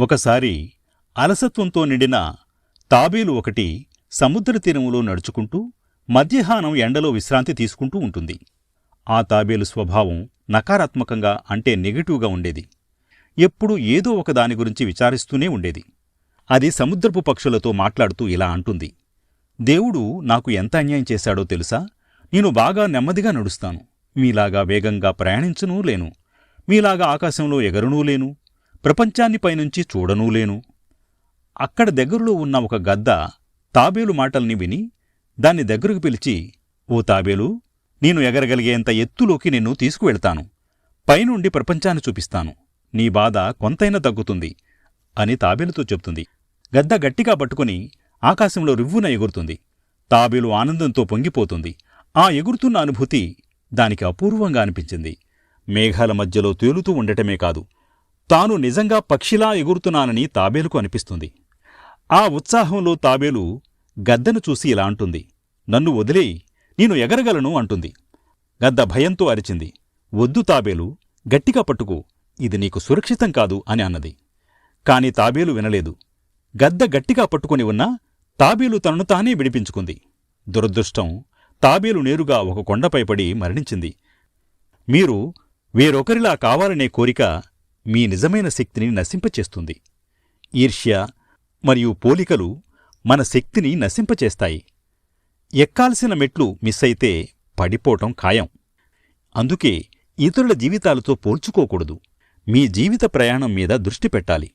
ఒకసారి అలసత్వంతో నిండిన తాబేలు ఒకటి సముద్ర తీరంలో నడుచుకుంటూ మధ్యాహ్నం ఎండలో విశ్రాంతి తీసుకుంటూ ఉంటుంది. ఆ తాబేలు స్వభావం నకారాత్మకంగా అంటే నెగటివ్గా ఉండేది. ఎప్పుడూ ఏదో ఒక దాని గురించి విచారిస్తూనే ఉండేది. అది సముద్రపు పక్షులతో మాట్లాడుతూ ఇలా అంటుంది. దేవుడు నాకు ఎంత అన్యాయం చేశాడో తెలుసా? నేను బాగా నెమ్మదిగా నడుస్తాను. మీలాగా వేగంగా ప్రయాణించనూ లేను. మీలాగా ఆకాశంలో ఎగరనూ లేను. ప్రపంచాన్ని పైనుంచి చూడనూలేను అక్కడ దగ్గరలో ఉన్న ఒక గద్ద తాబేలు మాటల్ని విని దాన్ని దగ్గరకు పిలిచి ఓ తాబేలు నేను ఎగరగలిగేంత ఎత్తులోకి నిన్ను తీసుకువెళ్తాను. పైనుండి ప్రపంచాన్ని చూపిస్తాను. నీ బాధ కొంతైనా తగ్గుతుంది అని తాబేలుతో చెప్తుంది గద్ద గట్టిగా పట్టుకుని ఆకాశంలో రివ్వున ఎగురుతుంది. తాబేలు ఆనందంతో పొంగిపోతుంది. ఆ ఎగురుతున్న అనుభూతి దానికి అపూర్వంగా అనిపించింది. మేఘాల మధ్యలో తేలుతూ ఉండటమే కాదు తాను నిజంగా పక్షిలా ఎగురుతున్నానని తాబేలుకు అనిపిస్తుంది. ఆ ఉత్సాహంలో తాబేలు గద్దను చూసి ఇలా అంటుంది. నన్ను వదిలేయి నేను ఎగరగలను అంటుంది. గద్ద భయంతో అరిచింది. వద్దు తాబేలు గట్టిగా పట్టుకో ఇది నీకు సురక్షితం కాదు అని అన్నది. కాని తాబేలు వినలేదు. గద్ద గట్టిగా పట్టుకొని ఉన్నా తాబేలు తనను తానే విడిపించుకుంది. దురదృష్టం తాబేలు నేరుగా ఒక కొండపై పడి మరణించింది. మీరు వేరొకరిలా కావాలనే కోరిక మీ నిజమైన శక్తిని నశింపచేస్తుంది. ఈర్ష్య మరియు పోలికలు మన శక్తిని నశింపచేస్తాయి. ఎక్కాల్సిన మెట్లు మిస్ అయితే పడిపోవటం ఖాయం. అందుకే ఇతరుల జీవితాలతో పోల్చుకోకూడదు. మీ జీవిత ప్రయాణం మీద దృష్టి పెట్టాలి.